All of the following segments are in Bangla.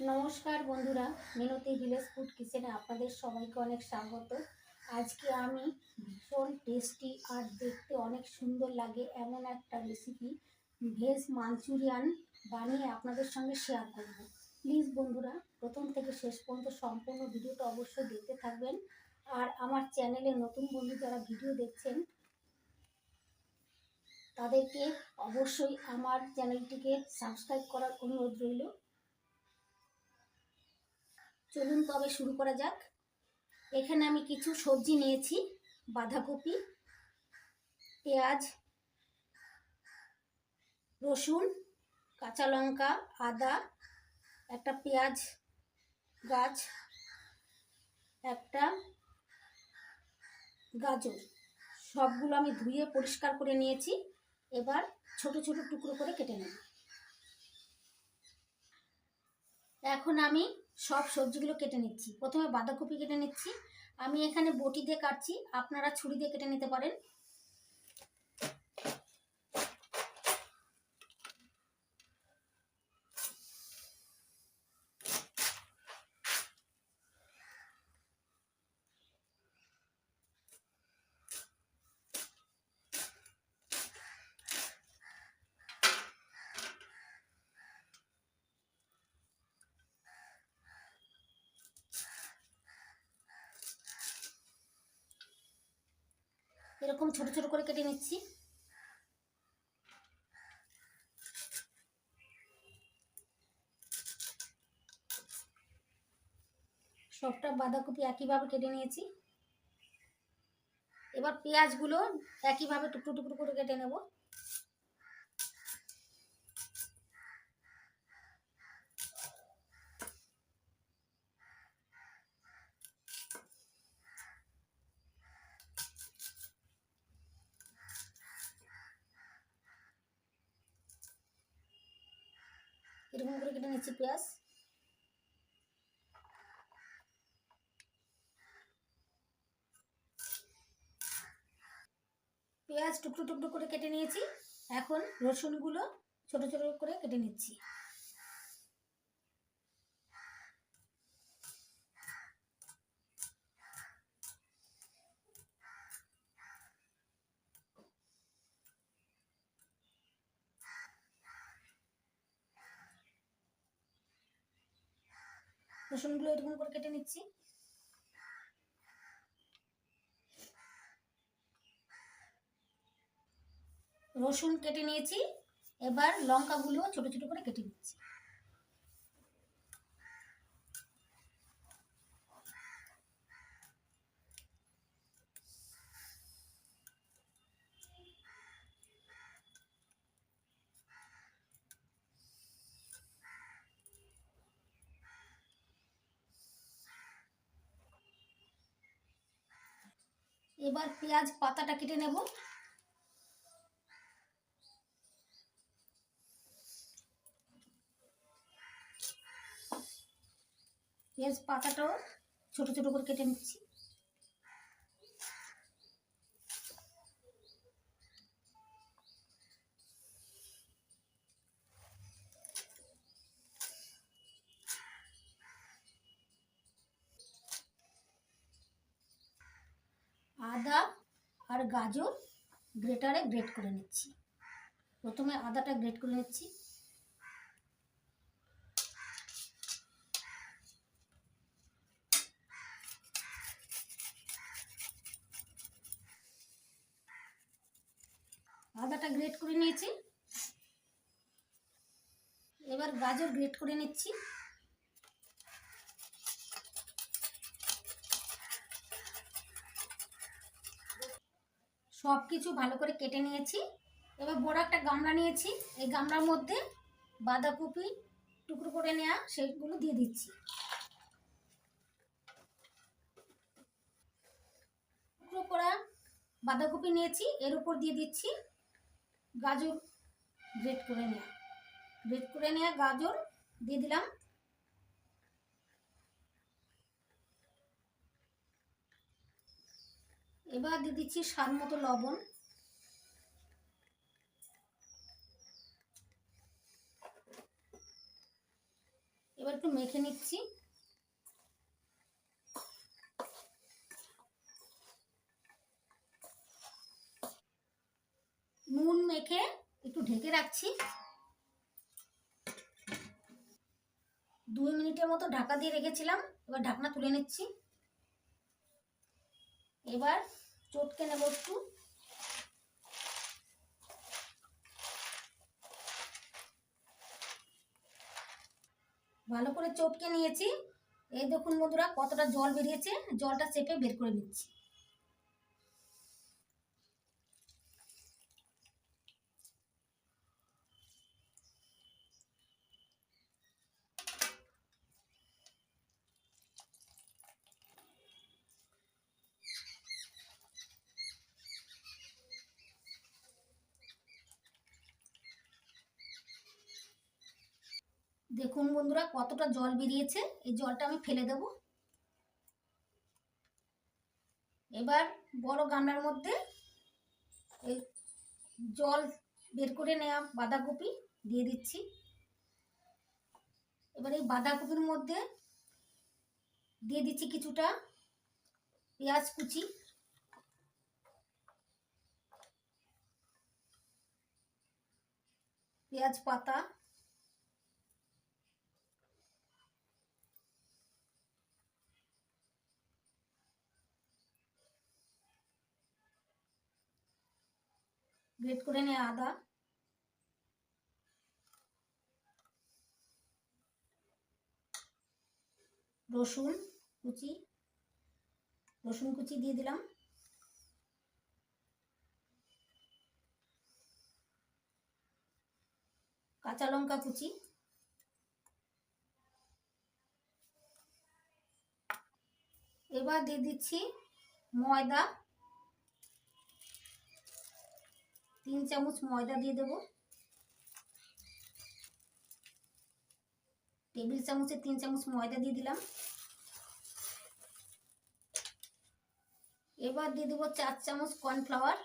নমস্কার বন্ধুরা, মিনতি ভিলেজ ফুড কিচেনে আপনাদের সবাইকে অনেক স্বাগত। আজকে আমি ভীষণ টেস্টি আর দেখতে অনেক সুন্দর লাগে এমন একটা রেসিপি ভেজ মাঞ্চুরিয়ান বানিয়ে আপনাদের সঙ্গে শেয়ার করব। প্লিজ বন্ধুরা, প্রথম থেকে শেষ পর্যন্ত সম্পূর্ণ ভিডিওটা অবশ্যই দেখতে থাকবেন। আর আমার চ্যানেলে নতুন বন্ধু যারা ভিডিও দেখছেন, তাদেরকে অবশ্যই আমার চ্যানেলটিকে সাবস্ক্রাইব করার অনুরোধ রইল। চলুন তবে শুরু করা যাক। এখানে আমি কিছু সবজি নিয়েছি, বাঁধাকপি, পেঁয়াজ, রসুন, কাঁচা লঙ্কা, আদা, একটা পেঁয়াজ গাছ, একটা গাজর। সবগুলো আমি ধুয়ে পরিষ্কার করে নিয়েছি। এবার ছোট ছোট টুকরো করে কেটে নেব। এখন আমি সব সবজিগুলো কেটে নিচ্ছি। প্রথমে বাঁধাকপি কেটে নিচ্ছি। আমি এখানে বটি দিয়ে কাটছি। আপনারা ছুরি দিয়ে কেটে নিতে পারেন। এরকম ছোট ছোট করে কেটে নিচ্ছি। সবটা বাঁধাকপি একইভাবে কেটে নিয়েছি। এবার পেঁয়াজগুলো একইভাবে টুকরো টুকরো করে কেটে নেব এরকম করে কেটে নিচ্ছি পেঁয়াজ পেঁয়াজ টুকরো টুকরো করে কেটে নিয়েছি। এখন রসুনগুলো ছোট ছোট করে কেটে নিচ্ছি। রসুনগুলো এরকম করে কেটে নিচ্ছি। রসুন কেটে নিয়েছি। এবার লঙ্কাগুলো ছোট ছোট করে কেটে নিচ্ছি। এবার পেঁয়াজ পাতাটা কেটে নেব। পেঁয়াজ পাতাটাও ছোট ছোট করে কেটে নিচ্ছি। আদা আর গাজর গ্রেটারে গ্রেট করে নিচ্ছি। প্রথমে আদাটা গ্রেট করে নিচ্ছি। আদাটা গ্রেট করে নিয়েছি। এবার গাজর গ্রেট করে নিচ্ছি। সব কিছু ভালো করে কেটে নিয়েছি। এবার বড় একটা গামলা নিয়েছি। এই গামলার মধ্যে বাঁধাকপি টুকরো করে নেওয়া সেগুলো দিয়ে দিচ্ছি। টুকরো করা বাঁধাকপি নিয়েছি। এর উপর দিয়ে দিচ্ছি গাজর গ্রেট করে নেওয়া গ্রেট করে নেওয়া গাজর দিয়ে দিলাম। এবার দিয়ে দিচ্ছি স্বাদ মতো লবণ। এবার একটু মেখে নিচ্ছি। নুন মেখে একটু ঢেকে রাখছি। দুই মিনিটের মতো ঢাকা দিয়ে রেখেছিলাম। এবার ঢাকনা তুলে নিচ্ছি। এবার চটকে নেব একটু। ভালো করে চটকে নিয়েছি। এই দেখুন বন্ধুরা, কতটা জল বেরিয়েছে, জলটা চেপে বের করে নিচ্ছি। দেখুন বন্ধুরা, কতটা জল বেরিয়েছে। এই জলটা আমি ফেলে দেব। এবার বড় গামলার মধ্যে এই জল বের করে নেওয়া বাঁধাকপি দিয়ে দিচ্ছি। এবার এই বাঁধাকপির মধ্যে দিয়ে দিচ্ছি কিছুটা পেঁয়াজ কুচি। পেঁয়াজ পাতা। গ্রেট করে নিয়ে আদা। রসুন কুচি। রসুন কুচি দিয়ে দিলাম। কাঁচা লঙ্কা কুচি। এবার দিয়ে দিচ্ছি ময়দা। তিন চামচ ময়দা দিয়ে দেব। টেবিল চামচে তিন চামচ ময়দা দিয়ে দিলাম। এবার দিয়ে দেবো চার চামচ কর্নফ্লাওয়ার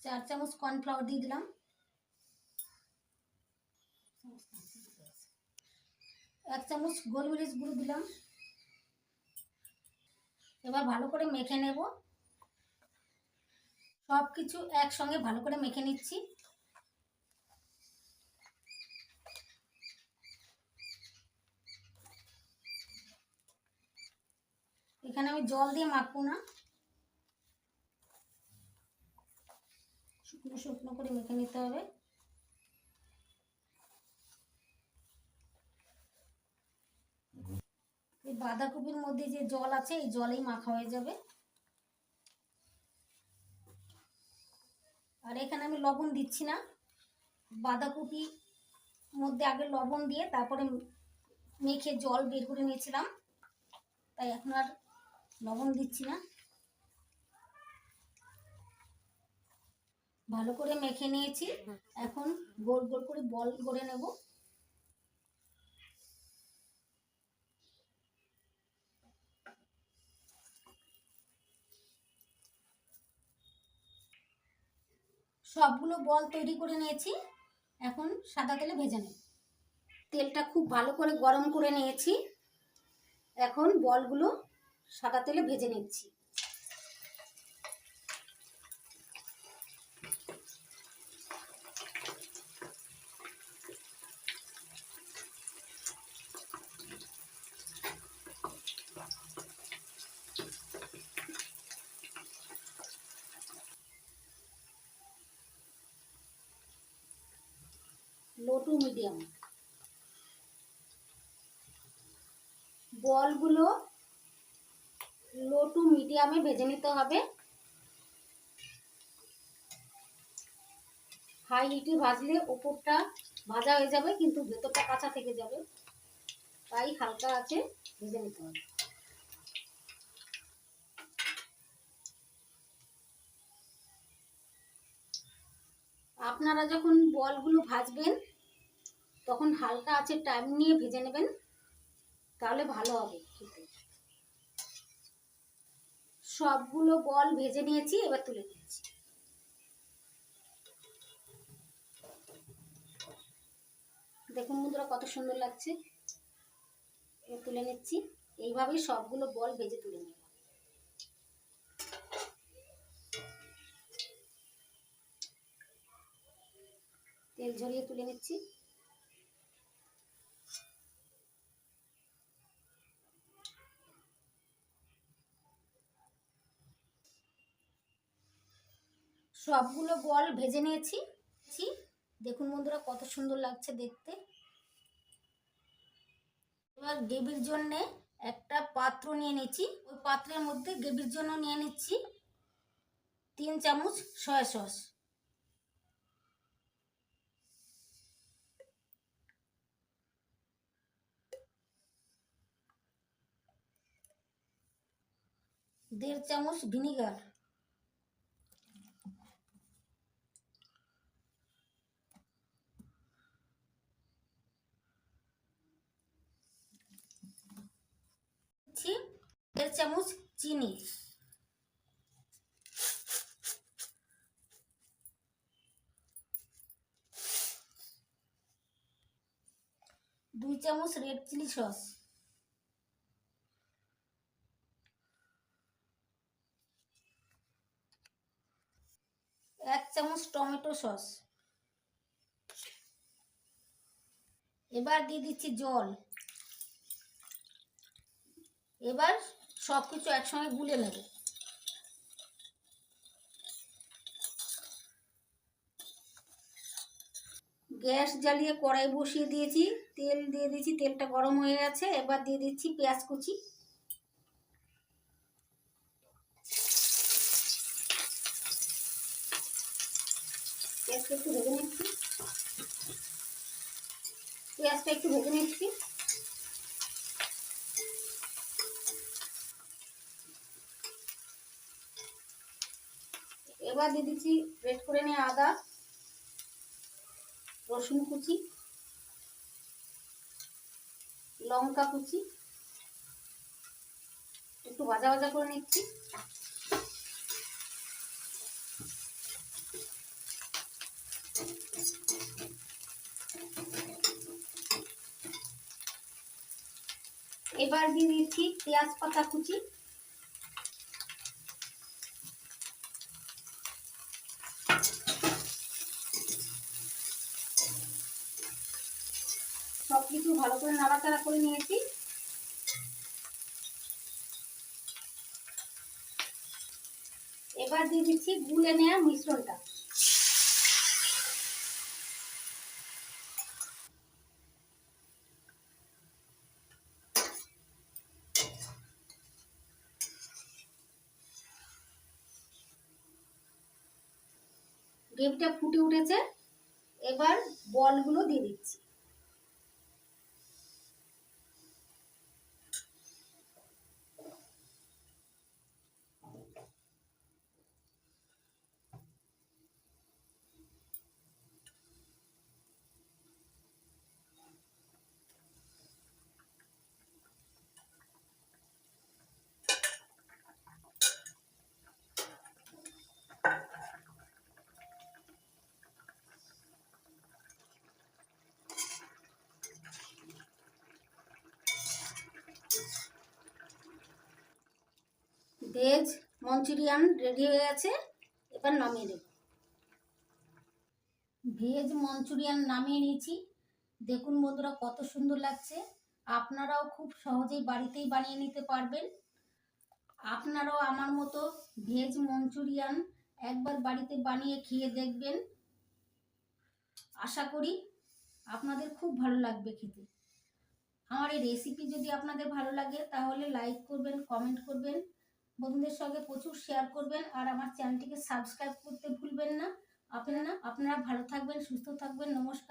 চার চামচ কর্নফ্লাওয়ার দিয়ে দিলাম। এক চামচ গোলমরিচ গুঁড়ো দিলাম। এবার ভালো করে মেখে নেব। সব কিছু একসঙ্গে ভালো করে মেখে নিচ্ছি। এখানে আমি জল দিয়ে মাখবো না। শুকনো করে মেখে নিতে হবে। এই বাঁধাকপির মধ্যে যে জল আছে, এই জলেই মাখা হয়ে যাবে। আর এখানে আমি লবণ দিচ্ছি না। বাঁধাকপি মধ্যে আগে লবণ দিয়ে তারপরে মেখে জল বের করে নিয়েছিলাম। তাই এখন আর লবণ দিচ্ছি না। ভালো করে মেখে নিয়েছি। এখন গোল গোল করে বল করে নেব। সবগুলো বল তৈরি করে নিয়েছি। এখন সাদা তেলে ভেজে নেব। তেলটা খুব ভালো করে গরম করে নিয়েছি। এখন বলগুলো সাদা তেলে ভেজে নিচ্ছি। লো টু মিডিয়াম বলগুলো লো টু মিডিয়ামে ভেজে নিতে হবে। হাই হিটে ভাজলে ওপরটা ভাজা হয়ে যাবে, কিন্তু ভেতরটা কাঁচা থেকে যাবে। তাই হালকা আছে, ভেজে নিতে হবে। আপনারা যখন বলগুলো ভাজবেন হালকা আছে টাইম নিয়ে ভেজে নেবেন, তাহলে ভালো হবে সবগুলো বল ভেজে নিয়েছি, এবার তুলে নিয়েছি। দেখুন বন্ধুরা কত সুন্দর লাগছে। তুলে নিচ্ছি। এইভাবেই সবগুলো বল ভেজে তুলে নেব। তেল ঝরিয়ে তুলে নিচ্ছি। সবগুলো বল ভেজে নিয়েছি। দেখুন বন্ধুরা কত সুন্দর লাগছে দেখতে। এবার গ্রেভির জন্যে একটা পাত্র নিয়ে নিচ্ছি ওই পাত্রের মধ্যে গ্রেভির জন্য নিয়ে নিচ্ছি তিন চামচ সয়া সস। দেড় চামচ ভিনিগার দিচ্ছি দেড় চামচ চিনি। দুই চামচ রেড চিলি সস এক চামচ টমেটো সস এবার দিয়ে দিচ্ছি জল। এবার সব কিছু একসঙ্গে গুলে নেব। গ্যাস জ্বালিয়ে কড়াই বসিয়ে দিয়েছি, তেল দিয়ে দিয়েছি, তেলটা গরম হয়ে গেছে, এবার দিয়ে দিচ্ছি পেঁয়াজ কুচি। পেঁয়াজটা একটু ভেজে নিচ্ছি। পেঁয়াজটা একটু ভেজে নিচ্ছি। এবার দিয়ে দিচ্ছি রেড করে নিয়ে আদা, রসুন কুচি, লঙ্কা কুচি, একটু ভাজা ভাজা করে নিচ্ছি। এবার দিয়ে দিচ্ছি পেঁয়াজ পাতা কুচি। কিছু ভালো করে নাড়াচাড়া করে নিয়েছি। এবার দিয়ে দিচ্ছি গুলে নেওয়া মিশ্রণটা। গ্রেভিটা ফুটে উঠেছে। এবার বলগুলো দিয়ে দিচ্ছি। ভেজ মঞ্চুরিয়ান রেডি হয়ে গেছে, এবার নামিয়ে দেব ভেজ মঞ্চুরিয়ান নামিয়ে নিয়েছি। দেখুন বন্ধুরা কত সুন্দর লাগছে। আপনারাও খুব সহজেই বাড়িতেই বানিয়ে নিতে পারবেন। আপনারাও আমার মতো ভেজ মঞ্চুরিয়ান একবার বাড়িতে বানিয়ে খেয়ে দেখবেন। আশা করি আপনাদের খুব ভালো লাগবে খেতে। আমার এই রেসিপি যদি আপনাদের ভালো লাগে, তাহলে লাইক করবেন কমেন্ট করবেন। বন্ধুদের সঙ্গে প্রচুর শেয়ার করবেন আর আমার চ্যানেলটিকে সাবস্ক্রাইব করতে ভুলবেন না। আপনারা আপনারা ভালো থাকবেন, সুস্থ থাকবেন, নমস্কার।